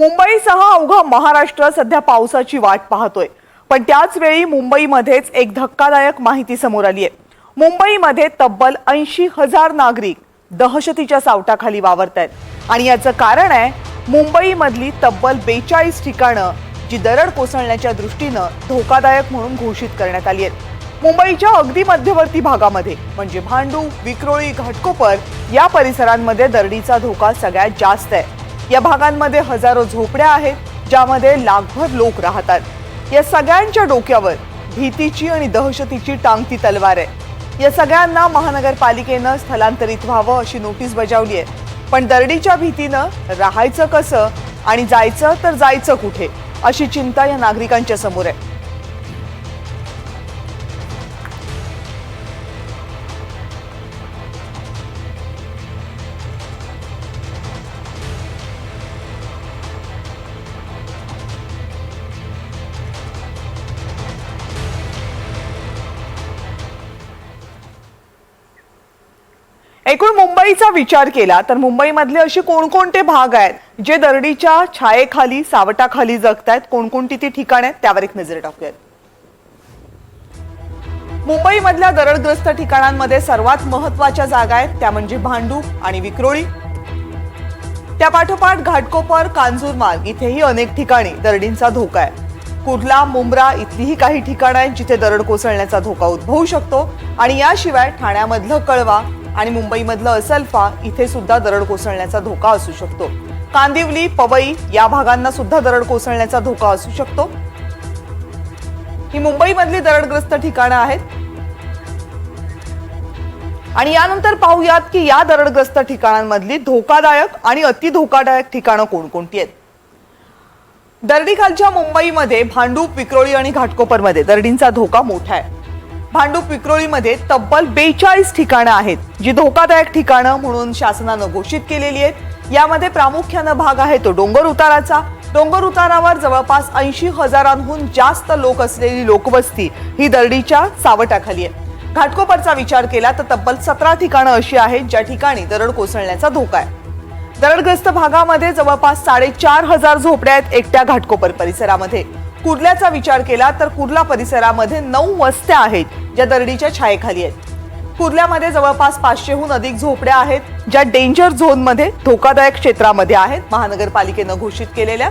मुंबईसह अवघं महाराष्ट्र सध्या पावसाची वाट पाहतोय. पण त्याच वेळी मुंबईमध्येच एक धक्कादायक माहिती समोर आली आहे मुंबईमध्ये तब्बल ऐंशी हजार नागरिक दहशतीच्या सावटाखाली वावरत आहेत आणि याचं कारण आहे मुंबईमधली तब्बल बेचाळीस ठिकाणं जी दरड कोसळण्याच्या दृष्टीनं धोकादायक म्हणून घोषित करण्यात आली आहेत मुंबईच्या अगदी मध्यवर्ती भागामध्ये म्हणजे भांडू विक्रोळी घाटकोपर या परिसरांमध्ये दरडीचा धोका सगळ्यात जास्त आहे. या भागांमध्ये हजारो झोपड्या आहेत ज्यामध्ये लाखभर लोक राहतात. या सगळ्यांच्या डोक्यावर भीतीची आणि दहशतीची टांगती तलवार आहे. या सगळ्यांना महानगरपालिकेनं स्थलांतरित व्हावं अशी नोटीस बजावली आहे. पण दरडीच्या भीतीनं राहायचं कसं आणि जायचं तर जायचं कुठे अशी चिंता या नागरिकांच्या समोर आहे. एकूण मुंबईचा विचार केला तर मुंबईमधले असे कोणकोणते भाग आहेत जे दरडीच्या छायेखाली सावटाखाली जगतायत? कोणकोणती ती ठिकाण आहेत? त्यावर एक नजर टाकूयात. मुंबईमधल्या दरडग्रस्त ठिकाणांमध्ये सर्वात महत्त्वाच्या जागा आहेत. त्या म्हणजे भांडूप आणि विक्रोळी. त्या पाठोपाठ घाटकोपर कांजूरमार्ग इथेही अनेक ठिकाणी दरडींचा धोका आहे. कुर्ला मुंब्रा इथलीही काही ठिकाणं आहेत जिथे दरड कोसळण्याचा धोका उद्भवू शकतो. आणि याशिवाय ठाण्यामधलं कळवा आणि मुंबईमधलं असल्फा इथे सुद्धा दरड कोसळण्याचा धोका असू शकतो. कांदिवली पवई या भागांना सुद्धा दरड कोसळण्याचा धोका असू शकतो. ही मुंबईमधली दरडग्रस्त ठिकाणं आहेत. आणि यानंतर पाहूयात की या दरडग्रस्त ठिकाणांमधली धोकादायक आणि अति धोकादायक ठिकाणं कोणकोणती आहेत. दरडीखालच्या मुंबईमध्ये भांडूप विक्रोळी आणि घाटकोपरमध्ये दरडींचा धोका मोठा आहे. भांडूप विक्रोळीमध्ये तब्बल बेचाळीस ठिकाणं आहेत जी धोकादायक ठिकाणं म्हणून शासनानं घोषित केलेली आहेत. यामध्ये प्रामुख्यानं भाग आहे तो डोंगर उताराचा. डोंगर उतारावर जवळपास ऐंशी हजारांहून जास्त लोक असलेली लोकवस्ती ही दरडीच्या सावटाखाली आहे. घाटकोपरचा विचार केला तर तब्बल सतरा ठिकाणं अशी आहेत ज्या ठिकाणी दरड कोसळण्याचा धोका आहे. दरडग्रस्त भागामध्ये जवळपास साडेचार हजार झोपड्या आहेत एकट्या घाटकोपर परिसरामध्ये. कुर्ल्याचा विचार केला तर कुर्ला परिसरामध्ये नऊ वस्त्या आहेत ज्या दरडीच्या छायेखाली आहेत. कुर्ल्यामध्ये जवळपास पाचशेहून अधिक झोपड्या आहेत ज्या डेंजर झोनमध्ये धोकादायक क्षेत्रामध्ये आहेत महानगरपालिकेनं घोषित केलेल्या.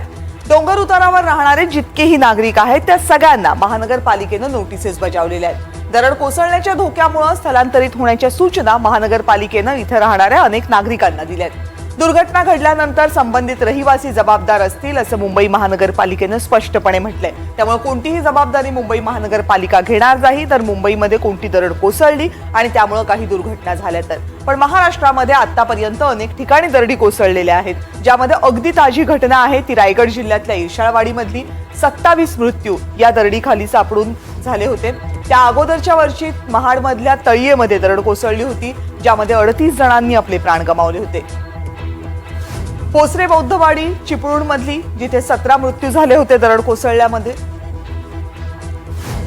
डोंगर उतारावर राहणारे जितकेही नागरिक आहेत त्या सगळ्यांना महानगरपालिकेनं नोटिसेस बजावलेल्या आहेत. दरड कोसळण्याच्या धोक्यामुळे स्थलांतरित होण्याच्या सूचना महानगरपालिकेनं इथे राहणाऱ्या अनेक नागरिकांना दिल्या आहेत दुर्घटना घडल्यानंतर संबंधित रहिवासी जबाबदार असतील असं मुंबई महानगरपालिकेनं स्पष्टपणे म्हटलंय. त्यामुळे कोणतीही जबाबदारी मुंबई महानगरपालिका घेणार नाही तर मुंबईमध्ये कोणती दरड कोसळली आणि त्यामुळे काही दुर्घटना झाल्या तर. पण महाराष्ट्रामध्ये आतापर्यंत अनेक ठिकाणी दरडी कोसळलेल्या आहेत ज्यामध्ये अगदी ताजी घटना आहे ती रायगड जिल्ह्यातल्या ईशाळवाडीमधली सत्तावीस मृत्यू या दरडीखाली सापडून झाले होते. त्या अगोदरच्या वर्षी महाडमधल्या तळीयेमध्ये दरड कोसळली होती ज्यामध्ये अडतीस जणांनी आपले प्राण गमावले होते. पोसरे बौद्धवाडी चिपळूण मधली जिथे सतरा मृत्यू झाले होते दरड कोसळल्यामध्ये.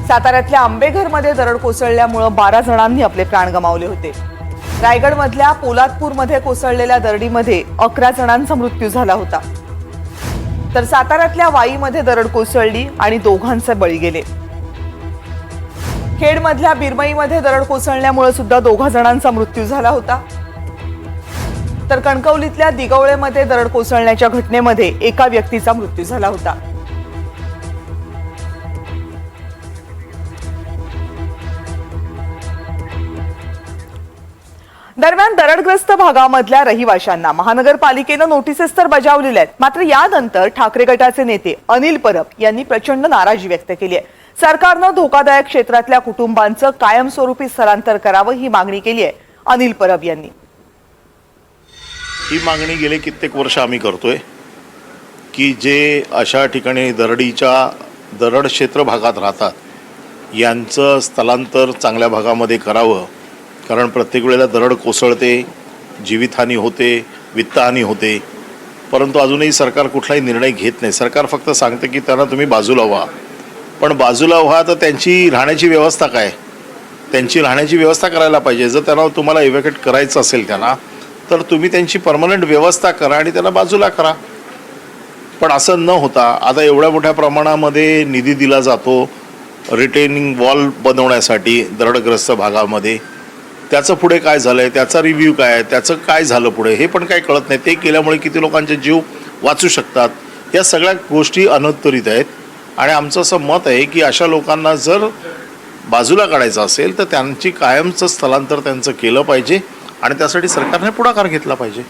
साताऱ्यातल्या आंबेघरमध्ये दरड कोसळल्यामुळे बारा जणांनी आपले प्राण गमावले होते. रायगड मधल्या पोलादपूरमध्ये कोसळलेल्या दरडीमध्ये अकरा जणांचा मृत्यू झाला होता. तर साताऱ्यातल्या वाईमध्ये दरड कोसळली आणि दोघांचे बळी गेले. खेडमधल्या बिरमईमध्ये दरड कोसळल्यामुळे सुद्धा दोघा जणांचा मृत्यू झाला होता. तर कणकवलीतल्या दिगवळेमध्ये दरड कोसळण्याच्या घटनेमध्ये एका व्यक्तीचा मृत्यू झाला होता. दरम्यान दरडग्रस्त भागामधल्या रहिवाशांना महानगरपालिकेनं नोटिसेस तर बजावलेल्या आहेत. मात्र यानंतर ठाकरे गटाचे नेते अनिल परब यांनी प्रचंड नाराजी व्यक्त केली आहे. सरकारनं धोकादायक क्षेत्रातल्या कुटुंबांचं कायमस्वरूपी स्थलांतर करावं ही मागणी केली आहे अनिल परब यांनी. ही मागणी गेले कित्येक वर्ष आम्ही करतोय की जे अशा ठिकाणी दरडीच्या दरड क्षेत्र भागात राहतात यांचं स्थलांतर चांगल्या भागामध्ये करावं कारण प्रत्येक वेळेला दरड कोसळते जीवितहानी होते वित्तहानी होते. परंतु अजूनही सरकार कुठलाही निर्णय घेत नाही. सरकार फक्त सांगतं की त्यांना तुम्ही बाजूला व्हा. पण बाजूला व्हा तर त्यांची राहण्याची व्यवस्था काय? त्यांची राहण्याची व्यवस्था करायला पाहिजे. जर त्यांना तुम्हाला इव्हॅक्युएट करायचं असेल त्यांना तर तुम्ही त्यांची परमनंट व्यवस्था करा आणि त्यांना बाजूला करा. पण असं न होता आता एवढ्या मोठ्या प्रमाणामध्ये निधी दिला जातो रिटेनिंग वॉल बनवण्यासाठी दरडग्रस्त भागामध्ये. त्याचं पुढे काय झालं आहे त्याचा रिव्ह्यू काय आहे त्याचं काय झालं पुढे हे पण काय कळत नाही. ते केल्यामुळे किती लोकांचे जीव वाचू शकतात? या सगळ्या गोष्टी अनुत्तरित आहेत. आणि आमचं असं मत आहे की अशा लोकांना जर बाजूला काढायचं असेल तर त्यांची कायमचं स्थलांतर त्यांचं केलं पाहिजे. आणि त्यासाठी सरकारने पुढाकार घेतला पाहिजे.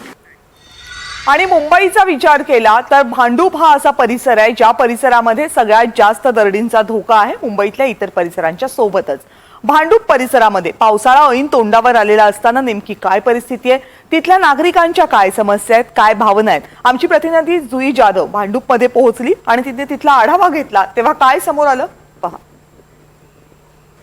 आणि मुंबईचा विचार केला तर भांडूप हा असा परिसर आहे ज्या परिसरामध्ये सगळ्यात जास्त दरडींचा धोका आहे मुंबईतल्या इतर परिसरांच्या सोबतच. भांडूप परिसरामध्ये पावसाळा ऐन तोंडावर आलेला असताना नेमकी काय परिस्थिती आहे? तिथल्या नागरिकांच्या काय समस्या आहेत? काय भावना आहेत? आमची प्रतिनिधी जुई जाधव भांडूपमध्ये पोहोचली आणि तिथे तिथला आढावा घेतला. तेव्हा काय समोर आलं?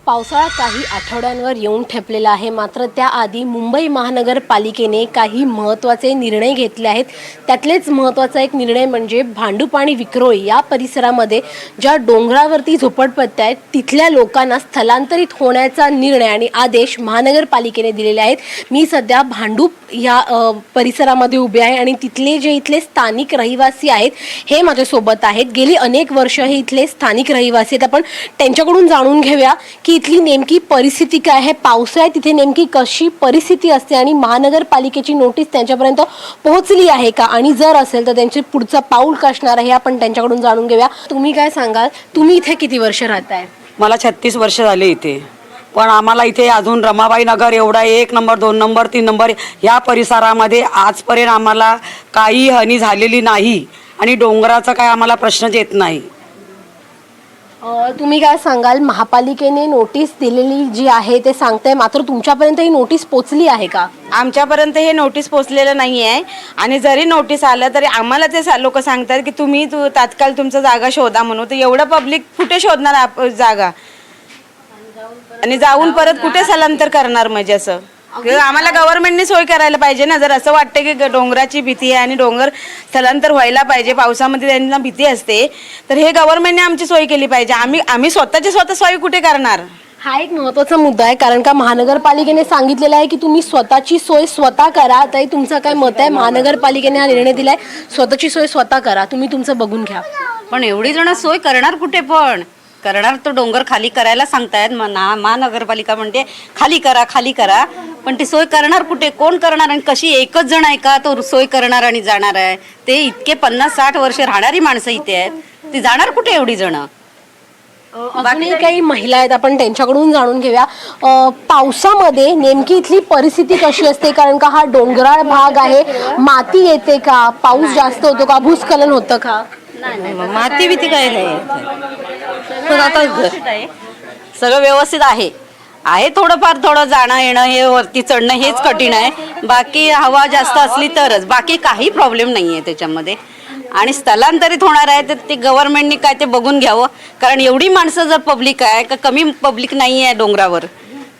पावसाळा काही आठवड्यांवर येऊन ठेपलेला आहे. मात्र त्याआधी मुंबई महानगरपालिकेने काही महत्त्वाचे निर्णय घेतले आहेत. त्यातलेच महत्त्वाचा एक निर्णय म्हणजे भांडूप आणि विक्रोळी या परिसरामध्ये ज्या डोंगरावरती झोपडपट्ट्या आहेत तिथल्या लोकांना स्थलांतरित होण्याचा निर्णय आणि आदेश महानगरपालिकेने दिलेले आहेत. मी सध्या भांडूप या परिसरामध्ये उभे आहे आणि तिथले जे इथले स्थानिक रहिवासी आहेत हे माझ्यासोबत आहेत. गेली अनेक वर्ष हे इथले स्थानिक रहिवासी आहेत. आपण त्यांच्याकडून जाणून घेऊया की की इथली नेमकी परिस्थिती काय आहे? पावसाळ्यात तिथे नेमकी कशी परिस्थिती असते आणि महानगरपालिकेची नोटीस त्यांच्यापर्यंत पोहोचली आहे का? आणि जर असेल तर त्यांचे पुढचं पाऊल कसणार असणार आहे आपण त्यांच्याकडून जाणून घेऊया. तुम्ही काय सांगाल? तुम्ही इथे किती वर्ष राहताय? मला छत्तीस वर्ष झाले इथे. पण आम्हाला इथे अजून रमाबाई नगर एवढा एक नंबर दोन नंबर तीन नंबर या परिसरामध्ये आजपर्यंत आम्हाला काही हानी झालेली नाही. आणि डोंगराचा काय आम्हाला प्रश्नच येत नाही. तुम्ही काय सांगाल? महापालिकेने नोटीस दिलेली जी आहे ते सांगताय मात्र तुमच्यापर्यंत ही नोटीस पोचली आहे का? आमच्यापर्यंत हे नोटीस पोचलेलं नाही आहे आणि जरी नोटीस आलं तरी आम्हाला ते लोक सांगतात की तुम्ही तू तात्काळ तुमचं जागा शोधा म्हणून. तर एवढं पब्लिक कुठे शोधणार आप- जागा? आणि जाऊन परत कुठे स्थलांतर करणार म्हणजे असं? आम्हाला गव्हर्नमेंटने सोय करायला पाहिजे ना. जर असं वाटतं की ग- डोंगराची भीती आहे आणि डोंगर स्थलांतर व्हायला पाहिजे पावसामध्ये त्यांना भीती असते तर हे गव्हर्नमेंटने आमची सोय केली पाहिजे. आम्ही आम्ही स्वतःची स्वतः सोय कुठे करणार? हा एक महत्त्वाचा मुद्दा आहे कारण का महानगरपालिकेने सांगितलेलं आहे की तुम्ही स्वतःची सोय स्वतः करा. ताई तुमचं काय मत आहे? महानगरपालिकेने हा निर्णय दिलाय स्वतःची सोय स्वतः करा. तुम्ही तुमचं बघून घ्या. पण एवढी जण सोय करणार कुठे पण? करणार तो डोंगर खाली करायला सांगतायत. मना महानगरपालिका म्हणते खाली करा खाली करा. पण ती सोय करणार कुठे? कोण करणार आणि कशी? एकच जण आहे का तो सोय करणार आणि जाणार आहे? ते इतके पन्नास साठ वर्ष राहणारी माणसं इथे आहेत. ती जाणार कुठे एवढी जण? अजूनही काही महिला आहेत आपण त्यांच्याकडून जाणून घेऊया. पावसामध्ये नेमकी इथली परिस्थिती कशी असते? कारण का हा डोंगराळ भाग आहे. माती येते का? पाऊस जास्त होतो का? भूस्खलन होतं का? माती भीती काय नाही. पण आता घ- सगळं व्यवस्थित आहे. आहे थोडंफार थोडं जाणं येणं हे वरती चढणं हेच कठीण आहे. बाकी हवा जास्त असली तरच. बाकी काही प्रॉब्लेम नाही आहे त्याच्यामध्ये. आणि स्थलांतरित होणार आहे तर ते गव्हर्नमेंटनी काय ते बघून घ्यावं. कारण एवढी माणसं जर पब्लिक आहे का कमी पब्लिक नाही आहे डोंगरावर.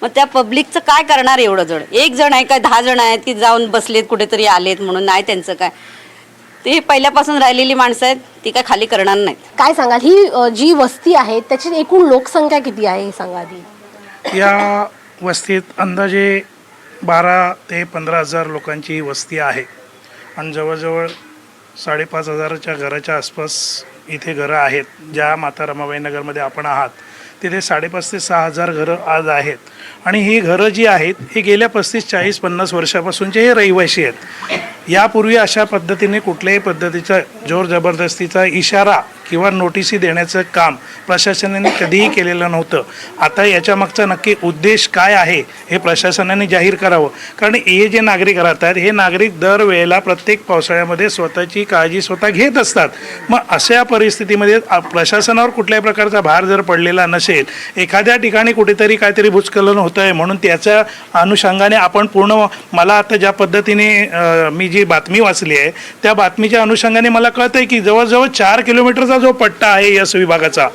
मग त्या पब्लिकचं काय करणार एवढं जण? एक जण आहे काय दहा जण आहेत की जाऊन बसलेत कुठेतरी आलेत म्हणून? नाही त्यांचं काय. ते पहिल्यापासून राहिलेली माणसं आहेत ती काय खाली करणार नाहीत. काय सांगाल? ही अ, जी वस्ती आहे त्याची एकूण लोकसंख्या किती आहे हे सांगा आधी. या वस्तीत अंदाजे बारा ते पंधरा हजार लोकांची ही वस्ती आहे. आणि जवळजवळ साडेपाच हजाराच्या घराच्या आसपास इथे घरं आहेत. ज्या माता रमाबाई नगरमध्ये आपण आहात तिथे साडेपाच ते सहा हजार घरं आज आहेत. आणि ही घरं जी आहेत ही गेल्या पस्तीस चाळीस पन्नास वर्षापासूनचे हे रहिवासी आहेत. यापूर्वी अशा पद्धतीने कुठल्याही पद्धतीचा जोर जबरदस्तीचा इशारा किंवा नोटिसी देण्याचं काम प्रशासनाने कधीही केलेलं नव्हतं. आता याच्या मागचा नक्की उद्देश काय आहे हे प्रशासनाने जाहीर करावं. कारण हे जे नागरिक राहतात हे नागरिक दरवेळेला प्रत्येक पावसाळ्यामध्ये स्वतःची काळजी स्वतः घेत असतात. मग अशा परिस्थितीमध्ये प्रशासनावर कुठल्याही प्रकारचा भार जर पडलेला नसेल एखाद्या ठिकाणी कुठेतरी काहीतरी भूस्खलन होतं आहे म्हणून त्याच्या अनुषंगाने आपण पूर्ण मला आता ज्या पद्धतीने मी जी बातमी वाचली आहे त्या बातमीच्या अनुषंगाने मला कळतं आहे की जवळजवळ चार किलोमीटरचा जो पट्टा आहे यस विभागाचा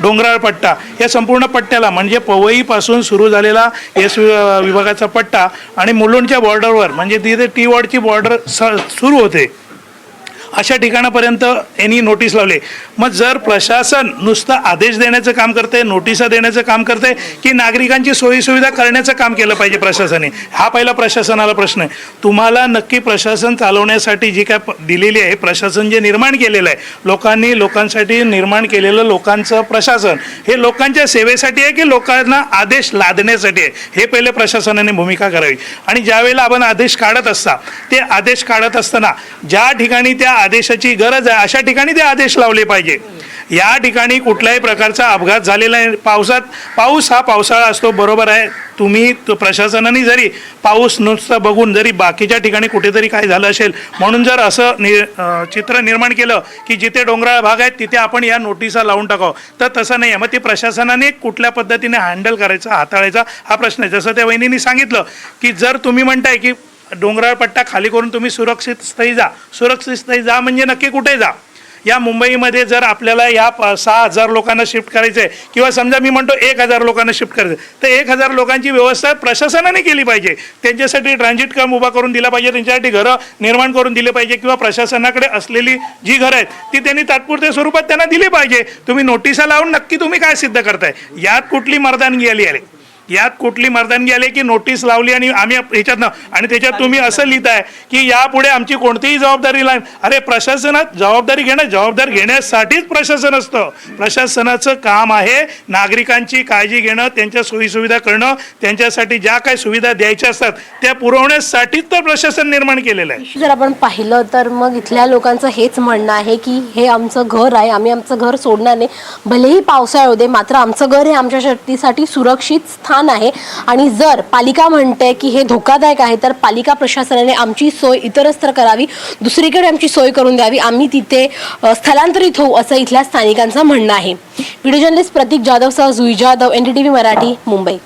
डोंगराळ पट्टा या संपूर्ण पट्ट्याला म्हणजे पवईपासून सुरू झालेला एस विभागाचा पट्टा आणि मुलुंडच्या बॉर्डरवर म्हणजे तिथे टी वॉर्डची बॉर्डर स सुरू होते. अशा ठिकाणापर्यंत यांनी नोटीस लावले. मग जर प्रशासन नुसतं आदेश देण्याचं काम करते नोटिसा देण्याचं काम करते की नागरिकांची सोयीसुविधा करण्याचं काम केलं पाहिजे प्रशासनाने हा पहिला प्रशासनाला प्रश्न आहे. तुम्हाला नक्की प्रशासन चालवण्यासाठी जी काय दिलेली आहे प्रशासन जे निर्माण केलेलं आहे लोकांनी लोकांसाठी निर्माण केलेलं लोकांचं प्रशासन हे लोकांच्या सेवेसाठी आहे की लोकांना आदेश लादण्यासाठी आहे? हे पहिले प्रशासनाने भूमिका करावी. आणि ज्यावेळेला आपण आदेश काढत असता ते आदेश काढत असताना ज्या ठिकाणी त्या आदेशाची गरज आहे अशा ठिकाणी ते आदेश लावले पाहिजे. या ठिकाणी कुठल्याही प्रकारचा अपघात झालेला आहे पावसात पाऊस हा पावसाळा असतो बरोबर आहे. तुम्ही तो प्रशासनाने जरी पाऊस नुसतं बघून जरी बाकीच्या ठिकाणी कुठेतरी काय झालं असेल म्हणून जर असं नि चित्र निर्माण केलं की जिथे डोंगराळ भाग आहेत तिथे आपण या नोटिसा लावून टाकावं. तर तसं नाही आहे मग ते प्रशासनाने कुठल्या पद्धतीने हँडल करायचा हाताळायचा हा प्रश्न आहे. जसं त्या वहिनींनी सांगितलं की जर तुम्ही म्हणताय की डोंगराळ पट्टा खाली करून तुम्ही सुरक्षित स्थळी जा. सुरक्षित स्थळी जा म्हणजे नक्की कुठे जा? या मुंबईमध्ये जर आपल्याला या प- सहा हजार लोकांना शिफ्ट करायचं आहे किंवा समजा मी म्हणतो एक हजार लोकांना शिफ्ट करायचं आहे, तर एक हजार लोकांची व्यवस्था प्रशासनाने केली पाहिजे. त्यांच्यासाठी ट्रान्झिट काम उभा करून दिला पाहिजे त्यांच्यासाठी घरं निर्माण करून दिले पाहिजे किंवा प्रशासनाकडे असलेली जी घरं आहेत ती त्यांनी तात्पुरत्या स्वरूपात त्यांना दिली पाहिजे. तुम्ही नोटिसा लावून नक्की तुम्ही काय सिद्ध करताय? यात कुठली मर्दानगी आली आली यात कुठली मर्दानगी आली की नोटीस लावली आणि आम्ही ह्याच्यातनं आणि त्याच्यात तुम्ही असं लिहिताय की यापुढे आमची कोणतीही जबाबदारी नाही. अरे प्रशासनात जबाबदारी घेणं जबाबदार घेण्यासाठीच प्रशासन असतं. प्रशासनाचं काम आहे नागरिकांची काळजी घेणं त्यांच्या सोयीसुविधा करणं त्यांच्यासाठी ज्या काही सुविधा द्यायच्या असतात त्या पुरवण्यासाठीच तर प्रशासन निर्माण केलेलं आहे. जर आपण पाहिलं तर मग इथल्या लोकांचं हेच म्हणणं आहे की हे आमचं घर आहे आम्ही आमचं घर सोडणार नाही. भलेही पावसाळा होते मात्र आमचं घर हे आमच्या शक्तीसाठी सुरक्षित स्थान आहे. आणि जर पालिका म्हणते की हे धोकादायक आहे तर पालिका प्रशासनाने आमची सोय इतरस्तर तर करावी. दुसरीकडे आमची सोय करून द्यावी. आम्ही तिथे स्थलांतरित होऊ असं इथल्या स्थानिकांचं म्हणणं आहे. व्हिडिओ जर्नलिस्ट प्रतीक जाधवसह Jui Jadhav N D T V Marathi Mumbai.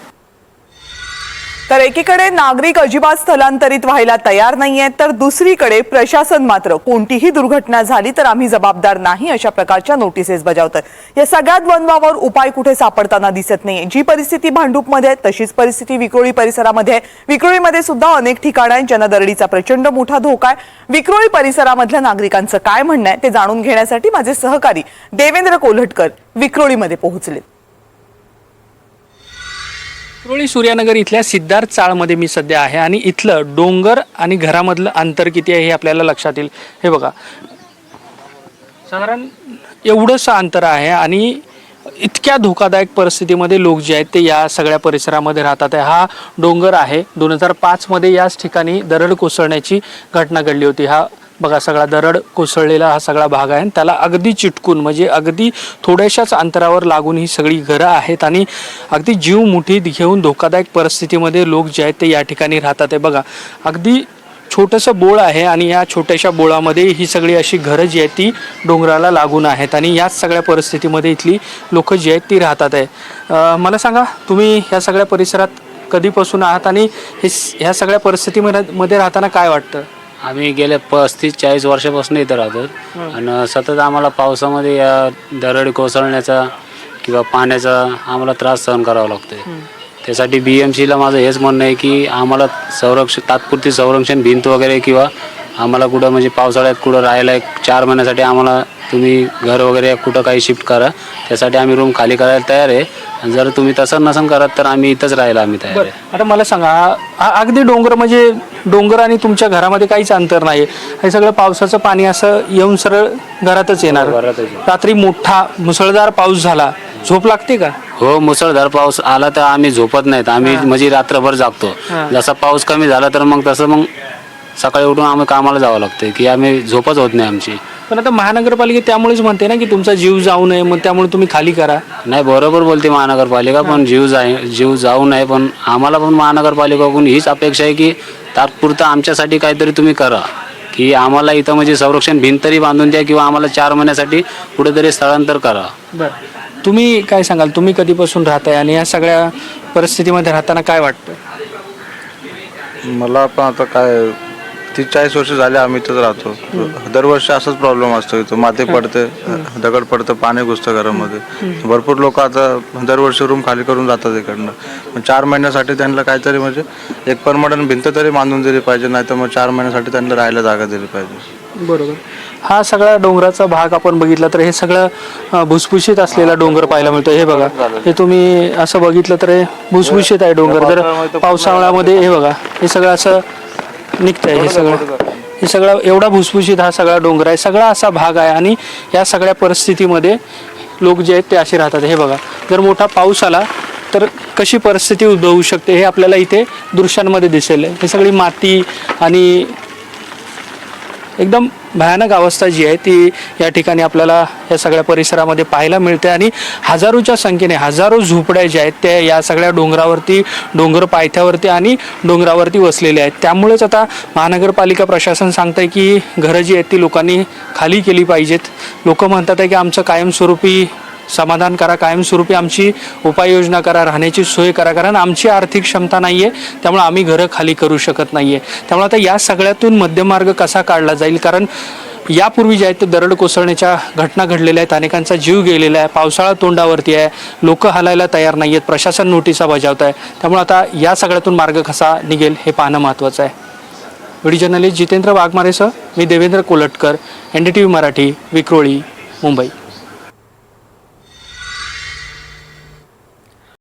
तर एकीकडे नागरिक अजिबात स्थलांतरित व्हायला तयार नाहीयेत तर दुसरीकडे प्रशासन मात्र कोणतीही दुर्घटना झाली तर आम्ही जबाबदार नाही अशा प्रकारच्या नोटिसेस बजावतात या सगळ्या द्वंद्वावर उपाय कुठे सापडताना दिसत नाहीये. जी परिस्थिती भांडूपमध्ये आहे तशीच परिस्थिती विक्रोळी परिसरामध्ये आहे. विक्रोळीमध्ये सुद्धा अनेक ठिकाणं आहेत जनदरडीचा प्रचंड मोठा धोका आहे. विक्रोळी परिसरामधल्या नागरिकांचं काय म्हणणं आहे ते जाणून घेण्यासाठी माझे सहकारी देवेंद्र कोल्हटकर विक्रोळीमध्ये पोहोचले. विक्रोळी सूर्यानगर इथल्या सिद्धार्थ चाळमध्ये मी सध्या आहे आणि इथलं डोंगर आणि घरामधलं अंतर किती आहे हे आपल्याला लक्षात येईल. हे बघा. साधारण एवढंसं अंतर आहे आणि इतक्या धोकादायक परिस्थितीमध्ये लोक जे आहेत ते या सगळ्या परिसरामध्ये राहतात. आहे हा डोंगर आहे. दोन हजार पाचमध्ये याच ठिकाणी दरड कोसळण्याची घटना घडली होती. हा बघा सगळा दरड कोसळलेला हा सगळा भाग आहे आणि त्याला अगदी चिटकून म्हणजे अगदी थोड्याशाच अंतरावर लागून ही सगळी घरं आहेत आणि अगदी जीव मुठीत घेऊन धोकादायक परिस्थितीमध्ये लोक जे आहेत ते या ठिकाणी राहतात आहे. बघा अगदी छोटंसं बोळ आहे आणि या छोट्याशा बोळामध्ये ही सगळी अशी घरं जी आहेत ती डोंगराला लागून आहेत आणि याच सगळ्या परिस्थितीमध्ये इथली लोक जी आहेत ती राहतात आहे. मला सांगा तुम्ही ह्या सगळ्या परिसरात कधीपासून आहात आणि हे ह्या सगळ्या परिस्थितीमध्ये मध्ये राहताना काय वाटतं? आम्ही गेले पस्तीस चाळीस वर्षापासून इथं राहतो. आणि सतत आम्हाला पावसामध्ये या दरड कोसळण्याचा किंवा पाण्याचा आम्हाला त्रास सहन करावा लागतोय. त्यासाठी बी एम सीला माझं हेच म्हणणं आहे की आम्हाला संरक्षण तात्पुरती संरक्षण भिंत वगैरे किंवा आम्हाला कुठं म्हणजे पावसाळ्यात कुठं राहायला एक चार महिन्यासाठी आम्हाला तुम्ही घर वगैरे कुठं काही शिफ्ट करा. त्यासाठी आम्ही रूम खाली करायला तयार आहे. आणि जर तुम्ही तसं नसन करत तर आम्ही इथंच राहायला आम्ही तयार आहे. आता मला सांगा आ- अगदी डोंगर म्हणजे डोंगर आणि तुमच्या घरामध्ये काहीच अंतर नाही हे सगळं पावसाचं पाणी असं येऊन सरळ घरातच येणार. घरातच येणार. रात्री मोठा मुसळधार पाऊस झाला. झोप लागते का? हो मुसळधार पाऊस आला तर आम्ही झोपत नाहीत. आम्ही म्हणजे रात्रभर जागतो. जसा पाऊस कमी झाला तर मग तसं मग सकाळी उठून आम्ही कामाला जावं लागतंय की आम्ही झोपच होत नाही आमची. पण आता महानगरपालिका त्यामुळेच म्हणते ना की तुमचा जीव जाऊ नये मग त्यामुळे तुम्ही खाली करा. नाही बरोबर बोलते महानगरपालिका पण जीव जाय जीव जाऊ नये पण आम्हाला पण महानगरपालिकाकडून हीच अपेक्षा आहे की तात्पुरतं आमच्यासाठी काहीतरी तुम्ही करा. की आम्हाला इथं म्हणजे संरक्षण भिंत तरी बांधून द्या किंवा आम्हाला चार महिन्यासाठी कुठेतरी स्थलांतर करा. बरं. तुम्ही काय सांगाल? तुम्ही कधीपासून राहताय आणि या सगळ्या परिस्थितीमध्ये राहताना काय वाटतं मला पण आता काय तीस चाळीस वर्ष झाले आम्ही इथंच राहतो. दरवर्षी असाच प्रॉब्लेम असतो इथं. माती पडते दगड पडतं पाणी घुसतं घरामध्ये. भरपूर लोक आता दरवर्षी रूम खाली करून जातात इकडनं. चार महिन्यासाठी त्यांना काहीतरी म्हणजे एक परमनंट भिंत तरी बांधून दिली पाहिजे नाही तर मग चार महिन्यासाठी त्यांना राहायला जागा दिली पाहिजे. बरोबर. हा सगळा डोंगराचा भाग आपण बघितला तर हे सगळं भुसभुशीत असलेला डोंगर पाहायला मिळतो. हे बघा हे तुम्ही असं बघितलं तर हे भुसभुशीत आहे डोंगर. जर पावसाळ्यामध्ये हे बघा हे सगळं असं निघतंय हे सगळं. हे सगळं एवढा भुसभुशीत हा सगळा डोंगर आहे सगळा असा भाग आहे आणि या सगळ्या परिस्थितीमध्ये लोक जे आहेत ते असे राहतात. हे बघा जर मोठा पाऊस आला तर कशी परिस्थिती उद्भवू शकते हे आपल्याला इथे दृश्यांमध्ये दिसेल. हे सगळी माती आणि एकदम भयानक अवस्था जी आहे ती या ठिकाणी आपल्याला या सगळ्या परिसरामध्ये पाहायला मिळते. आणि हजारोच्या संख्येने हजारो झोपड्या ज्या आहेत त्या या सगळ्या डोंगरावरती डोंगर पायथ्यावरती आणि डोंगरावरती वसलेल्या आहेत. त्यामुळेच आता महानगरपालिका प्रशासन सांगतंय की घरं जी आहेत ती लोकांनी खाली केली पाहिजेत. लोक म्हणतात आहे की आमचं कायमस्वरूपी समाधान करा कायमस्वरूपी आमची उपाययोजना करा राहण्याची सोय करा कारण आमची आर्थिक क्षमता नाही आहे त्यामुळे आम्ही घरं खाली करू शकत नाही आहे त्यामुळे आता या सगळ्यातून मध्यमार्ग कसा काढला जाईल? कारण यापूर्वी जे आहेत ते दरड कोसळण्याच्या घटना घडलेल्या आहेत अनेकांचा जीव गेलेला आहे पावसाळा तोंडावरती आहे लोक हलायला तयार नाही आहेत प्रशासन नोटिसा बजावत आहे. त्यामुळे आता या सगळ्यातून मार्ग कसा निघेल हे पाहणं महत्त्वाचं आहे. व्हिडिओ जर्नलिस्ट जितेंद्र वाघमारेसह मी Devendra Kolatkar N D T V Marathi Vikhroli Mumbai.